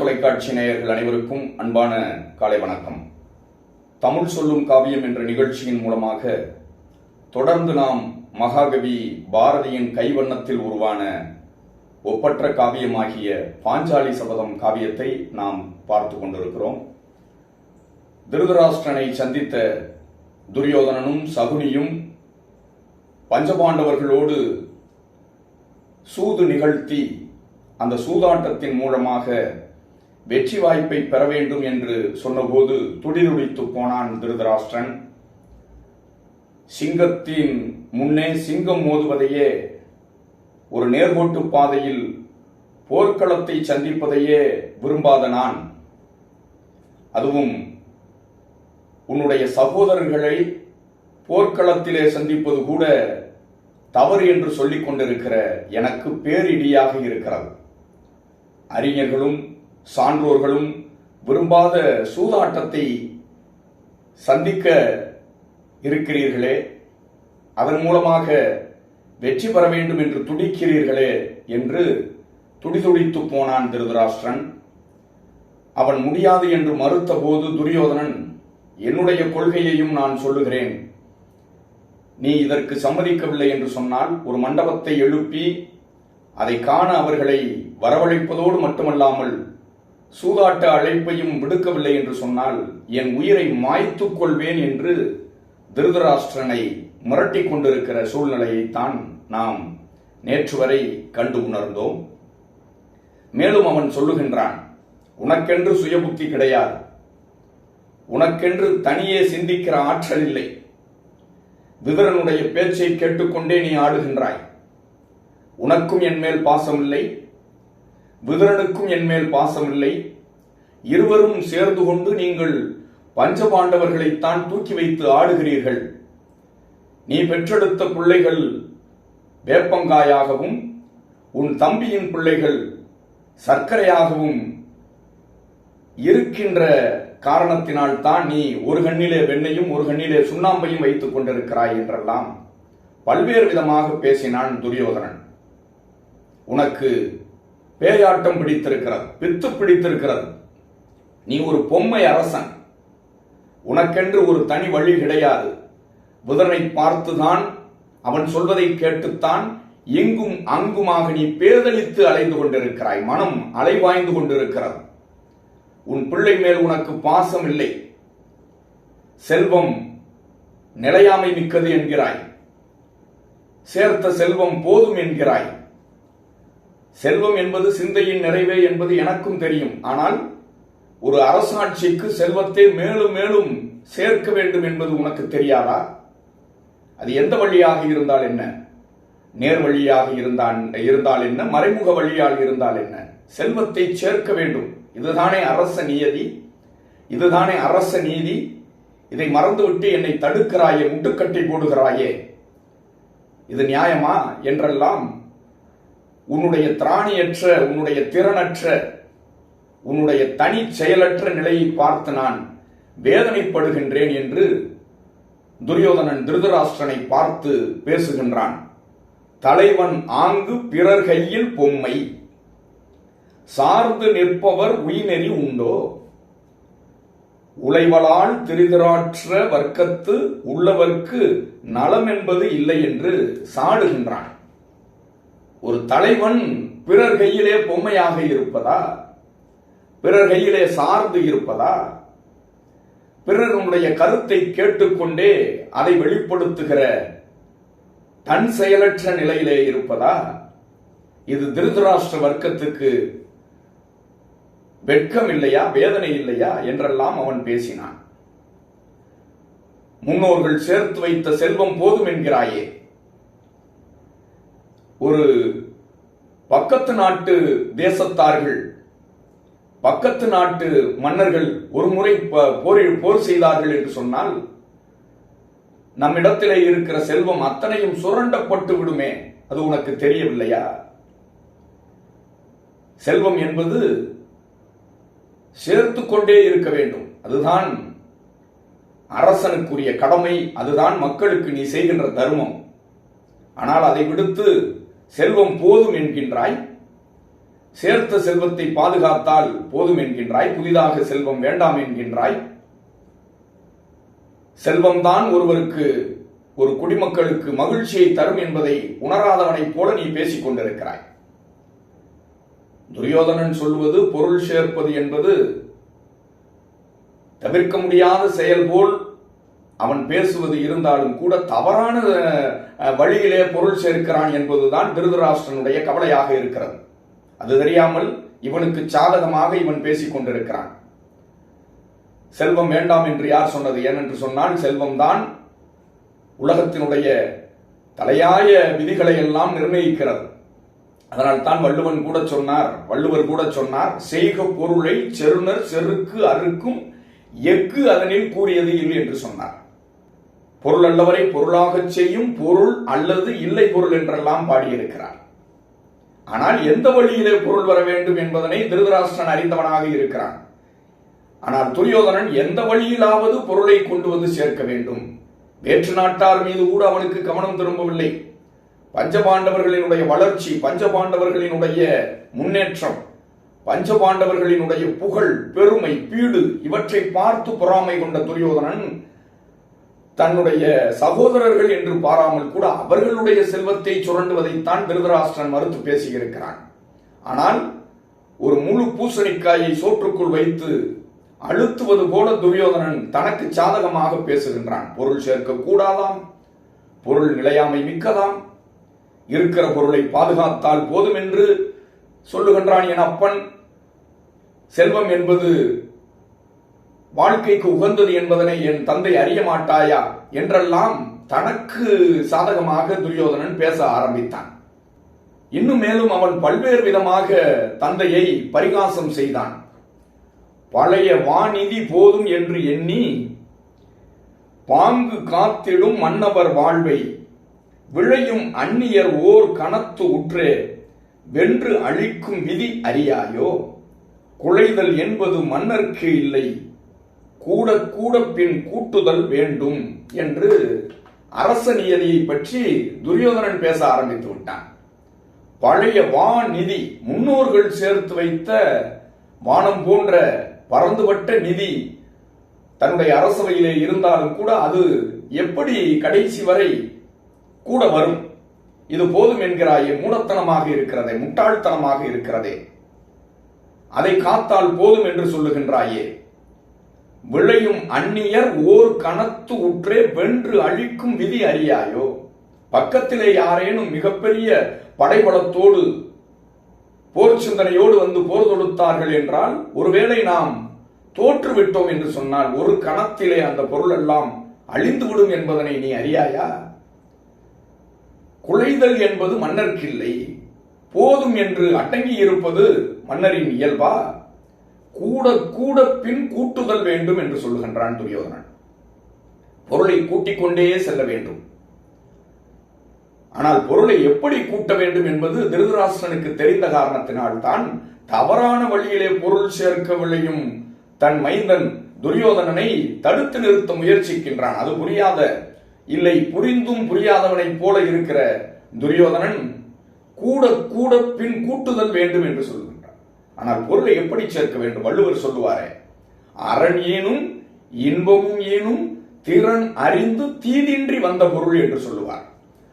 தொலைக்காட்சி நேயர்கள் அனைவருக்கும் அன்பான காலை வணக்கம். தமிழ் சொல்லும் காவியம் என்ற நிகழ்ச்சியின் மூலமாக தொடர்ந்து நாம் மகாகவி பாரதியின் கைவண்ணத்தில் உருவான ஒப்பற்ற காவியமாகிய பாஞ்சாலி சபதம் காவியத்தை நாம் பார்த்து கொண்டிருக்கிறோம். திருதராஷ்டிரனை சந்தித்த துரியோதனனும் சகுனியும் பஞ்சபாண்டவர்களோடு சூது நிகழ்த்தி அந்த சூதாட்டத்தின் மூலமாக வெற்றி வாய்ப்பை பெற வேண்டும் என்று சொன்னபோது துடிதுடித்து போனான் திருதராஷ்டிரன். சிங்கத்தின் முன்னே சிங்கம் மோதுவதையே ஒரு நேர்கோட்டு பாதையில் போர்க்களத்தை சந்திப்பதையே விரும்பாத நான். அதுவும் உன்னுடைய சகோதரர்களை போர்க்களத்திலே சந்திப்பது கூட தவறு என்று சொல்லிக் கொண்டிருக்கிற எனக்கு பேரிடியாக இருக்கிறது. அறிஞர்களும் சான்றோர்களும் விரும்பாத சூதாட்டத்தை சந்திக்க இருக்கிறீர்களே அதன் மூலமாக வெற்றி பெற வேண்டும் என்று துடிக்கிறீர்களே என்று துடிதுடித்து போனான் திருதராஷ்டிரன். அவன் முடியாது என்று மறுத்த போது துரியோதனன் என்னுடைய கொள்கையையும் நான் சொல்லுகிறேன். நீ இதற்கு சம்மதிக்கவில்லை என்று சொன்னால் ஒரு மண்டபத்தை எழுப்பி அதை காண அவர்களை வரவழைப்பதோடு மட்டுமல்லாமல் சூதாட்ட அழைப்பையும் விடுக்கவில்லை என்று சொன்னால் என் உயிரை மாய்த்துக் கொள்வேன் என்று திருதராஷ்டிரனை மிரட்டிக் கொண்டிருக்கிற சூழ்நிலையைத்தான் நாம் நேற்று வரை கண்டு உணர்ந்தோம். மேலும் அவன் சொல்லுகின்றான் உனக்கென்று சுயபுத்தி கிடையாது. உனக்கென்று தனியே சிந்திக்கிற ஆற்றல் இல்லை. விதரனுடைய பேச்சை கேட்டுக்கொண்டே நீ ஆடுகின்றாய். உனக்கும் என் மேல் பாசம் இல்லை விதுரனுக்கும் என்மேல் பாசமில்லை. இருவரும் சேர்ந்து கொண்டு நீங்கள் பஞ்சபாண்டவர்களைத்தான் தூக்கி வைத்து ஆடுகிறீர்கள். நீ பெற்றெடுத்த பிள்ளைகள் வேப்பங்காயாகவும் உன் தம்பியின் பிள்ளைகள் சர்க்கரையாகவும் இருக்கின்ற காரணத்தினால் தான் நீ ஒரு கண்ணிலே வெண்ணையும் ஒரு கண்ணிலே சுண்ணாம்பையும் வைத்துக் கொண்டிருக்கிறாய் என்றெல்லாம் பல்வேறு விதமாக பேசினான் துரியோதனன். உனக்கு பேயாட்டம் பிடித்திருக்கிறது பித்து பிடித்திருக்கிறது. நீ ஒரு பொம்மை அரசன். உனக்கென்று ஒரு தனி வழி கிடையாது. புதனை பார்த்துதான் அவன் சொல்வதை கேட்டுத்தான் எங்கும் அங்குமாக நீ பேதலித்து அலைந்து கொண்டிருக்கிறாய். மனம் அலைவாய்ந்து கொண்டிருக்கிறது. உன் பிள்ளை மேல் உனக்கு பாசம் இல்லை செல்வம் நிலையாமை மிக்கது என்கிறாய். சேர்த்த செல்வம் போதும் என்கிறாய். செல்வம் என்பது சிந்தையின் நிறைவே என்பது எனக்கும் தெரியும். ஆனால் ஒரு அரசாட்சிக்கு செல்வத்தை மேலும் மேலும் சேர்க்க வேண்டும் என்பது உனக்கு தெரியாதா? அது எந்த வழியாக இருந்தால் என்ன? நேர் வழியாக இருந்தால் இருந்தால் என்ன? மறைமுக வழியாக இருந்தால் என்ன? செல்வத்தை சேர்க்க வேண்டும். இதுதானே அரச நியதி. இதுதானே அரச நீதி. இதை மறந்துவிட்டு என்னை தடுக்கிறாயே முட்டுக்கட்டை போடுகிறாயே. இது நியாயமா? என்றெல்லாம் உன்னுடைய திராணியற்ற உன்னுடைய திறனற்ற உன்னுடைய தனி செயலற்ற நிலையை பார்த்து நான் வேதனைப்படுகின்றேன் என்று துரியோதனன் திருதராஷ்டிரனை பார்த்து பேசுகின்றான். தலைவன் ஆங்கு பிறர் கையில் பொம்மை. சார்ந்து நிற்பவர் உயினெறி உண்டோ? உழைவலால் திரிதராற்ற வர்க்கத்து உள்ளவர்க்கு நலம் என்பது இல்லை என்று சாடுகின்றான். ஒரு தலைவன் பிறர் கையிலே பொம்மையாக இருப்பதா? பிறர் கையிலே சார்ந்து இருப்பதா? பிறருடைய கருத்தை கேட்டுக்கொண்டே அதை வெளிப்படுத்துகிற தன் செயலற்ற நிலையிலே இருப்பதா? இது திருதராஷ்டிர வர்க்கத்துக்கு வெட்கம் இல்லையா வேதனை இல்லையா என்றெல்லாம் அவன் பேசினான். முன்னோர்கள் சேர்த்து வைத்த செல்வம் போதும் என்கிறாயே. ஒரு பக்கத்து நாட்டு தேசத்தார்கள் பக்கத்து நாட்டு மன்னர்கள் ஒரு முறை போரில் போர் செய்தார்கள் என்று சொன்னால் நம்மிடத்திலே இருக்கிற செல்வம் அத்தனையும் சுரண்டப்பட்டு விடுமே அது உனக்கு தெரியவில்லையா? செல்வம் என்பது சேர்த்து கொண்டே இருக்க வேண்டும். அதுதான் அரசனுக்குரிய கடமை அதுதான் மக்களுக்கு நீ செய்கின்ற தர்மம். ஆனால் அதை விடுத்து செல்வம் போதும் என்கின்றாய். சேர்த்த செல்வத்தை பாதுகாத்தால் போதும் என்கின்றாய். புதிதாக செல்வம் வேண்டாம் என்கின்றாய். செல்வம்தான் ஒருவருக்கு ஒரு குடிமக்களுக்கு மகிழ்ச்சியை தரும் என்பதை உணராதவனைப் போல நீ பேசிக் கொண்டிருக்கிறாய். துரியோதனன் சொல்வது பொருள் சேர்ப்பது என்பது தவிர்க்க முடியாத செயல் போல் அவன் பேசுவது இருந்தாலும் கூட தவறான வழியிலே பொருள் சேர்க்கிறான் என்பதுதான் திருதராஷ்டனுடைய கவலையாக இருக்கிறது. அது தெரியாமல் இவனுக்கு சாதகமாக இவன் பேசிக் கொண்டிருக்கிறான். செல்வம் வேண்டாம் என்று யார் சொன்னது? ஏனென்று சொன்னால் செல்வம்தான் உலகத்தினுடைய தலையாய விதிகளை எல்லாம் நிர்ணயிக்கிறது. அதனால் தான் வள்ளுவன் கூட சொன்னார் வள்ளுவர் கூட சொன்னார் செய்க பொருளை செருணர் செருக்கு அறுக்கும் எஃகு அதனில் கூறியது இல்லை என்று சொன்னார். பொருள் அல்லவரை பொருளாகச் செய்யும் பொருள் அல்லது இல்லை பொருள் என்றெல்லாம் பாடியிருக்கிறார். ஆனால் எந்த வழியிலே பொருள் வர வேண்டும் என்பதனை திருதராஷ்டிரன் அறிந்தவனாக இருக்கிறான். ஆனால் துரியோதனன் எந்த வழியிலாவது பொருளை கொண்டு வந்து சேர்க்க வேண்டும். வேற்று நாட்டார் மீது கூட அவனுக்கு கவனம் திரும்பவில்லை. பஞ்சபாண்டவர்களினுடைய வளர்ச்சி பஞ்சபாண்டவர்களினுடைய முன்னேற்றம் பஞ்சபாண்டவர்களினுடைய புகழ் பெருமை பீடு இவற்றை பார்த்து பொறாமை கொண்ட துரியோதனன் தன்னுடைய சகோதரர்கள் என்று பாராமல் கூட அவர்களுடைய செல்வத்தை சுரண்டுவதைத்தான் விருதராஷ்டிரன் மறுத்து பேசியிருக்கிறான். ஆனால் ஒரு முழு பூசணிக்காயை சோற்றுக்குள் வைத்து அழுத்துவது போல துரியோதனன் தனக்கு சாதகமாக பேசுகின்றான். பொருள் சேர்க்க கூடாதாம் பொருள் நிலையாமை மிக்கதாம்? இருக்கிற பொருளை பாதுகாத்தால் போதும் என்று சொல்லுகின்றான் என் அப்பன். செல்வம் என்பது வாழ்க்கைக்கு உகந்தது என்பதனை என் தந்தை அறிய மாட்டாயா என்றெல்லாம் தனக்கு சாதகமாக துரியோதனன் பேச ஆரம்பித்தான். இன்னும் மேலும் அவன் பல்வேறு விதமாக தந்தையை பரிகாசம் செய்தான். பழைய வாநிதி போதும் என்று எண்ணி பாங்கு காத்திடும் மன்னவர் வாழ்வை விழையும் அந்நியர் ஓர் கணத்து உற்றே வென்று அழிக்கும் விதி அறியாயோ? குலைதல் என்பது மன்னர்க்கு இல்லை கூட கூட பின் கூட்டுதல் வேண்டும் என்று அரச நியதியை பற்றி துரியோதனன் பேச ஆரம்பித்து விட்டான். பழைய வாநிதி முன்னோர்கள் சேர்த்து வைத்த வானம் போன்ற பறந்துபட்ட நிதி தன்னுடைய அரசவையிலே இருந்தாலும் கூட அது எப்படி கடைசி வரை கூட வரும்? இது போதும் என்கிறாயே மூடத்தனமாக இருக்கிறதே முட்டாள்தனமாக இருக்கிறதே. அதை காத்தால் போதும் என்று சொல்லுகின்றாயே. விளையும் அந்நியர் ஓர் கணத்து உற்றே வென்று அழிக்கும் விதி அறியாயோ? பக்கத்திலே யாரேனும் மிகப்பெரிய படைபலத்தோடு போர் சிந்தனையோடு வந்து போர் தொடுத்தார்கள் என்றால் ஒருவேளை நாம் தோற்றுவிட்டோம் என்று சொன்னால் ஒரு கணத்திலே அந்த பொருள் எல்லாம் அழிந்துவிடும் என்பதனை நீ அறியாயா? குலைதல் என்பது மன்னர்க்கில்லை போதும் என்று அடங்கி இருப்பது மன்னரின் இயல்பா? கூட கூட பின் கூட்டுதல் வேண்டும் என்று சொல்லுகின்றான் துரியோதனன். பொருளை கூட்டிக் கொண்டே செல்ல வேண்டும். ஆனால் பொருளை எப்படி கூட்ட வேண்டும் என்பது திருதராசனுக்கு தெரிந்த காரணத்தினால் தான் தவறான வழியிலே பொருள் சேர்க்க விளையும் தன் மைந்தன் துரியோதனனை தடுத்து நிறுத்த முயற்சிக்கின்றான். அது புரியாத இல்லை புரிந்தும் புரியாதவனைப் போல இருக்கிற துரியோதனன் கூட கூட பின் கூட்டுதல் வேண்டும் என்று சொல்கின்றான் ஆனால் பொருளை எப்படி சேர்க்க வேண்டும்? வள்ளுவர் சொல்லுவாரே அரண் ஏனும் இன்பமும் ஏனும் திறன் அறிந்து தீதின்றி வந்த பொருள் என்று சொல்லுவார்.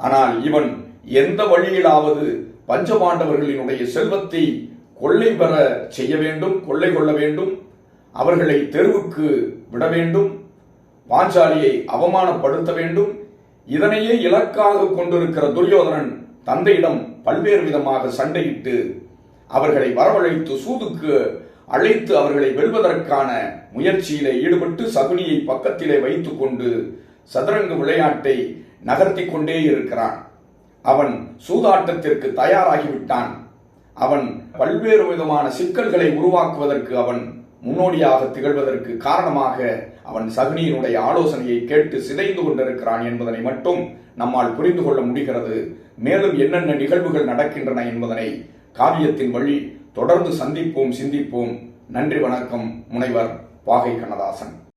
ஆனால் இவன் எந்த வழியிலாவது பஞ்சபாண்டவர்களினுடைய செல்வத்தை கொள்ளை பெற செய்ய வேண்டும் கொள்ளை கொள்ள வேண்டும் அவர்களை தெருவுக்கு விட வேண்டும் பாஞ்சாலியை அவமானப்படுத்த வேண்டும் இதனையே இலக்காக கொண்டிருக்கிற துரியோதனன் தந்தையிடம் பல்வேறு விதமாக சண்டையிட்டு அவர்களை வரவழைத்து சூதுக்கு அழைத்து அவர்களை வெல்வதற்கான முயற்சியிலே ஈடுபட்டு சகுனியை பக்கத்திலே வைத்துக் கொண்டு சதுரங்க விளையாட்டை நகர்த்தி கொண்டே இருக்கிறான். அவன் சூதாட்டத்திற்கு தயாராகிவிட்டான். அவன் பல்வேறு விதமான சிக்கல்களை உருவாக்குவதற்கு அவன் முன்னோடியாக திகழ்வதற்கு காரணமாக அவன் சகுனியினுடைய ஆலோசனையை கேட்டு சிதைந்து கொண்டிருக்கிறான் என்பதனை மட்டும் நம்மால் புரிந்து கொள்ள முடிகிறது. மேலும் என்னென்ன நிகழ்வுகள் நடக்கின்றன என்பதனை காவியத்தின் வழி தொடர்ந்து சந்திப்போம் சிந்திப்போம். நன்றி வணக்கம். முனைவர் வாகை கண்ணதாசன்.